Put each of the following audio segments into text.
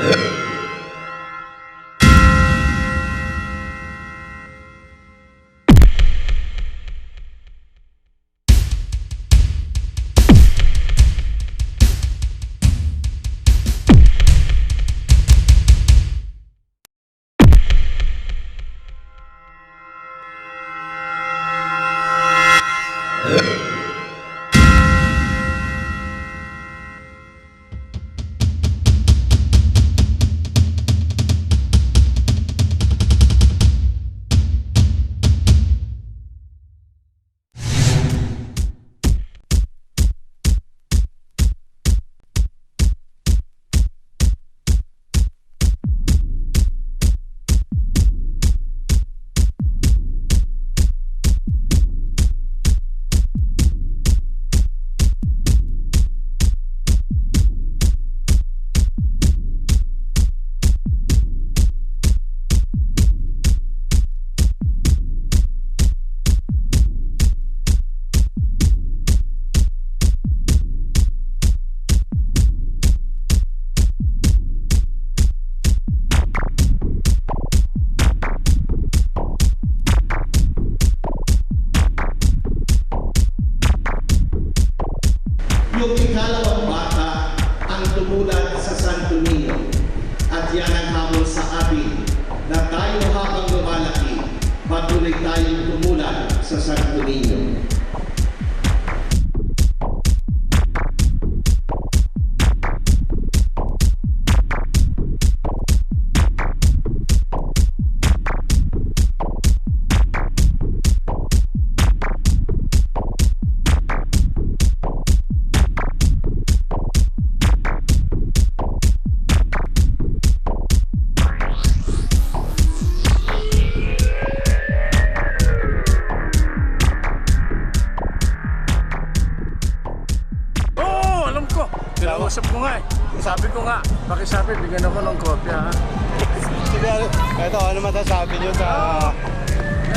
Yeah. sa Santo Niño. Kinausap ko nga eh. Sabi ko nga, pakisabi, bigyan ako ng kopya ha. Sige, ito, ano masasabi nyo sa...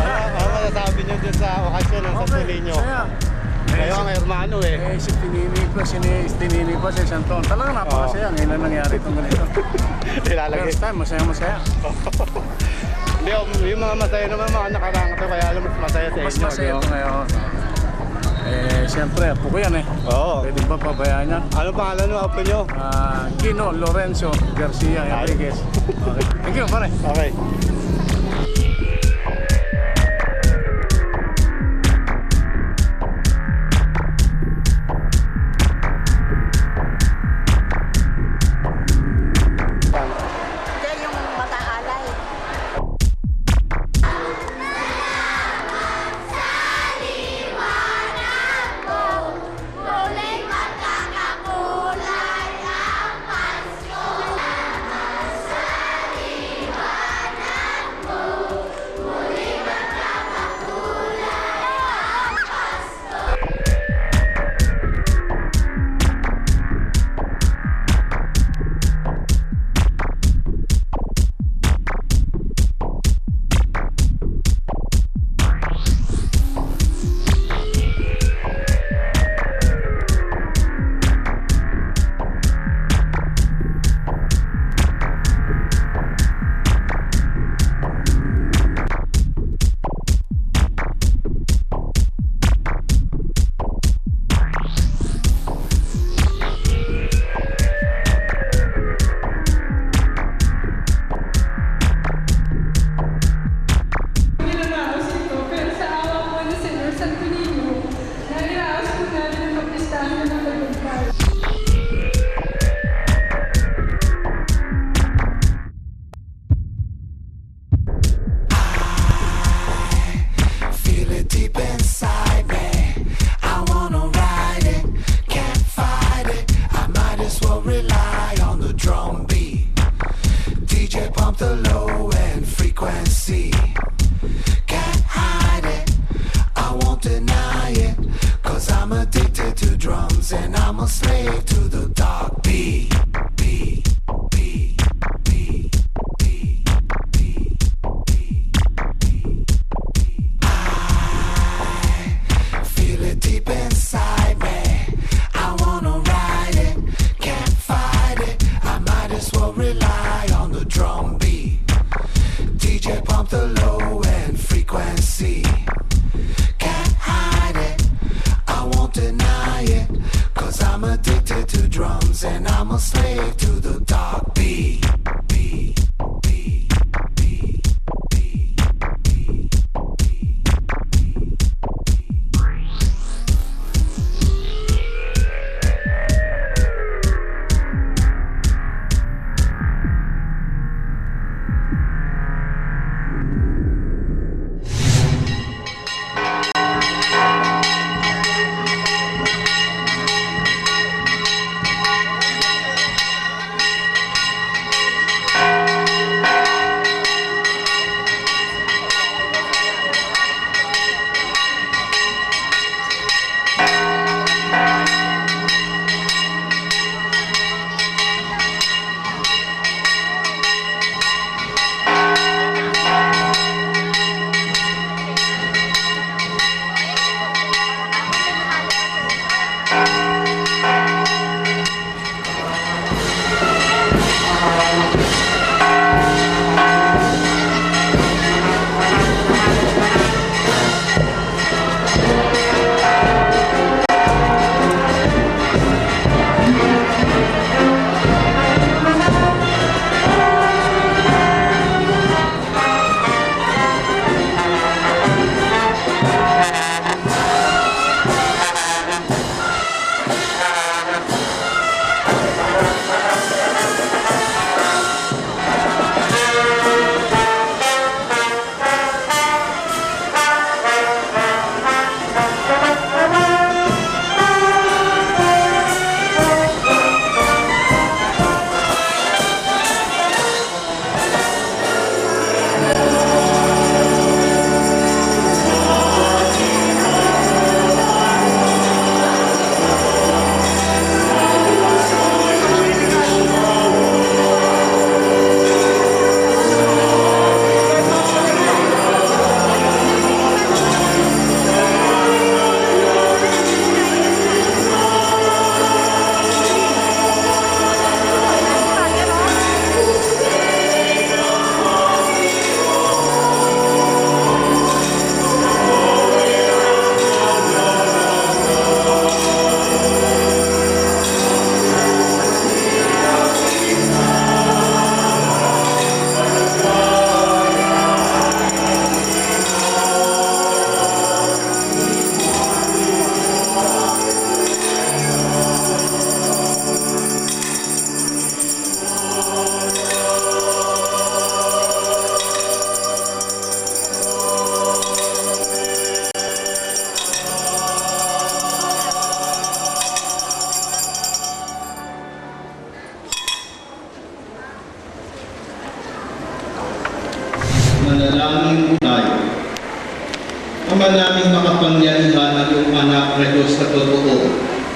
Ano, ano masasabi nyo dun sa okasyon ng Santo Niño? saya. Kayo ang hermano eh. Eh, si Tinini ko, si Tinini ko sa isang taon. Talagang napakasaya. Ngayon lang nangyari itong ganito. Nilalagay. First time, masaya masaya. Hindi, yung, yung mga masaya naman mga nakarang to, kaya alam mas masaya sa Mas inyo. masaya no? ito ngayon. Eh, siyempre, apo ko yan eh. Oo. Pwede ba pabayaan yan? Ano pangalan mo, apo nyo? Ah, Gino Lorenzo Garcia Enriquez. Okay. Thank you, pare. Okay.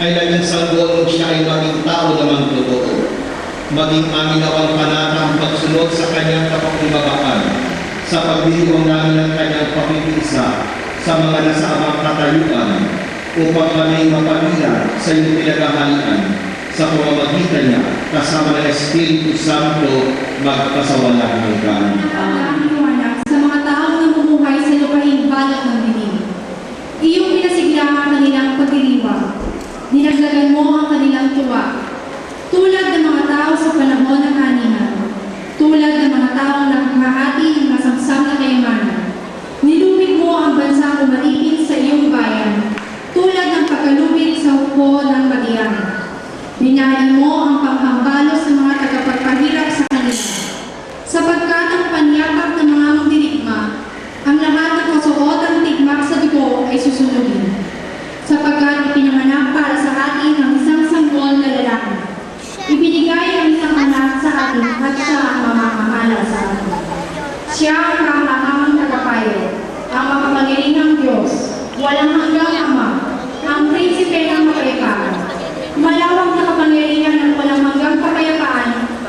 Ay naging sanggol siya ay maging tao namang totoo. Maging amin nawang panata ang pagsunod sa kanyang kapakumbabaan, sa pagdiriwang namin ng kanyang papipisa sa mga nasa amang katayuan, upang kami mapamila sa iyong pinagahalian sa pamamagitan niya kasama ng Espiritu Santo magpasawalang hanggan. ang